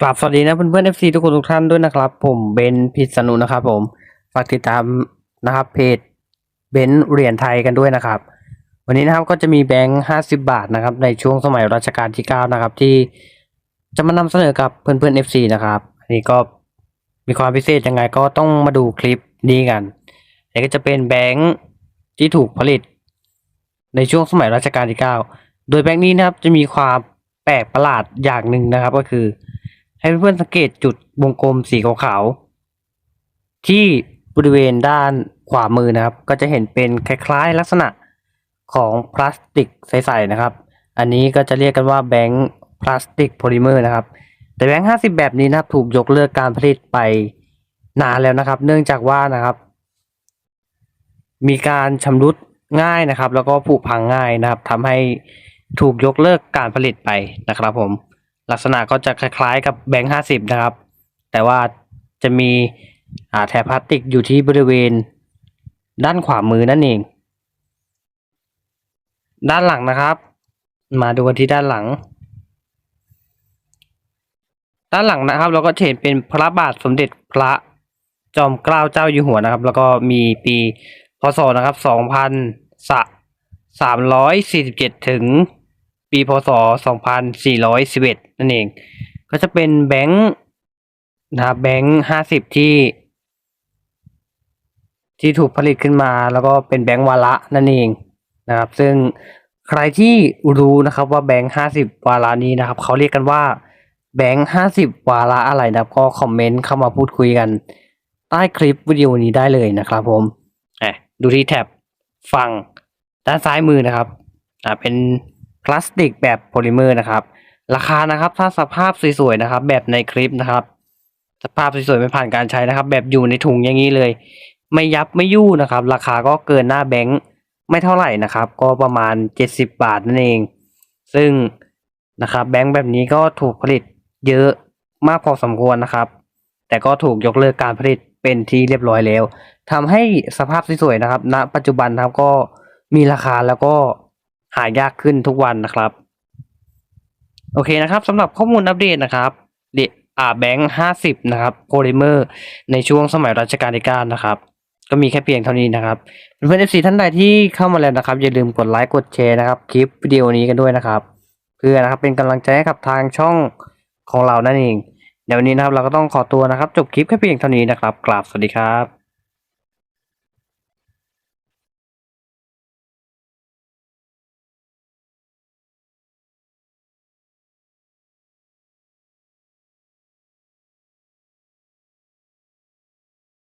กราบสวัสดีนะเพื่อนๆ FC ทุกคนทุกท่านด้วยนะครับ ผมเบนพิษณุนะครับ ผมฝากติดตามนะครับเพจเบนเหรียญไทยกันด้วยนะครับ วันนี้นะครับก็จะมีแบงค์ห้าสิบาทนะครับ ในช่วงสมัยรัชกาลที่เก้านะครับ ที่จะมานำเสนอกับเพื่อนๆ FC นะครับอันนี้ก็มีความพิเศษยังไงก็ต้องมาดูคลิปนี้กันนี่ก็จะเป็นแบงค์ที่ถูกผลิต ในช่วงสมัยรัชกาลที่เก้าโดยแบงค์นี้นะครับจะมีความแปลกประหลาดอย่างหนึ่งนะครับ ก็คือ ให้เพื่อนๆสังเกตจุดวงกลมสีขาวๆที่บริเวณด้านขวามือนะครับ ก็จะเห็นเป็นคล้ายๆลักษณะของพลาสติกใสๆนะครับ อันนี้ก็จะเรียกกันว่าแบงค์พลาสติกโพลิเมอร์นะครับ แต่แบงค์ห้าสิบแบบนี้นะครับถูกยกเลิกการผลิตไปนานแล้วนะครับ เนื่องจากว่านะครับ มีการชำรุดง่ายนะครับ แล้วก็ผุพังง่ายนะครับทำให้ถูกยกเลิกการผลิตไปนะครับผม ลักษณะก็จะคล้ายๆกับแบงค์ห้าสิบนะครับ แต่ว่าจะมีแถบพลาสติกอยู่ที่บริเวณ ด้านขวามือนั่นเอง ด้านหลังนะครับ มาดูกันที่ด้านหลัง ด้านหลังนะครับ เราก็เห็นเป็นพระบาทสมเด็จพระจอมเกล้าเจ้าอยู่หัวนะครับ แล้วก็มีปีพศนะครับสองพันสามร้อยสี่สิบเจ็ดถึง ปีพศ 2411 นั่นเอง ก็จะเป็นแบงค์นะครับแบงค์50 ที่ ที่ถูกผลิตขึ้นมา แล้วก็เป็นแบงค์วาระนั่นเองนะครับ ซึ่งใครที่รู้นะครับว่าแบงค์50 วาระนี้นะครับ เขาเรียกกันว่าแบงค์50 วาระอะไรนะครับ ก็คอมเมนต์เข้ามาพูดคุยกัน ใต้คลิปวิดีโอนี้ได้เลยนะครับผมอะดูที่แท็บฝั่งด้านซ้ายมือนะครับอ่าเป็น พลาสติกแบบโพลิเมอร์นะครับ ราคานะครับถ้าสภาพสวยๆนะครับ แบบในคลิปนะครับ สภาพสวยๆไม่ผ่านการใช้นะครับ แบบอยู่ในถุงอย่างนี้เลย ไม่ยับไม่ยู่นะครับ ราคาก็เกินหน้าแบงค์ไม่เท่าไหร่นะครับ ก็ประมาณ 70 บาทนั่นเอง ซึ่งนะครับ แบงค์แบบนี้ก็ถูกผลิตเยอะมากพอสมควรนะครับ แต่ก็ถูกยกเลิกการผลิตเป็นที่เรียบร้อยแล้วทำให้สภาพสวยๆนะครับ ณ ปัจจุบันนะครับก็มีราคาแล้วก็ หายากขึ้นทุกวันนะครับ โอเคนะครับสำหรับข้อมูลอัปเดตนะครับเดอ่าแบงค์ห้าสิบนะครับโพลิเมอร์ในช่วงสมัยรัชกาลที่เก้านะครับ ก็มีแค่เพียงเท่านี้นะครับเพื่อนเอฟซีท่านใดที่เข้ามาแล้วนะครับ อย่าลืมกดไลค์กดแชร์นะครับ คลิปวิดีโอนี้กันด้วยนะครับ เพื่อนะครับเป็นกำลังใจให้กับทางช่องของเรานั่นเองเดี๋ยววันนี้นะครับเราก็ต้องขอตัวนะครับ จบคลิปแค่เพียงเท่านี้นะครับกราบสวัสดีครับ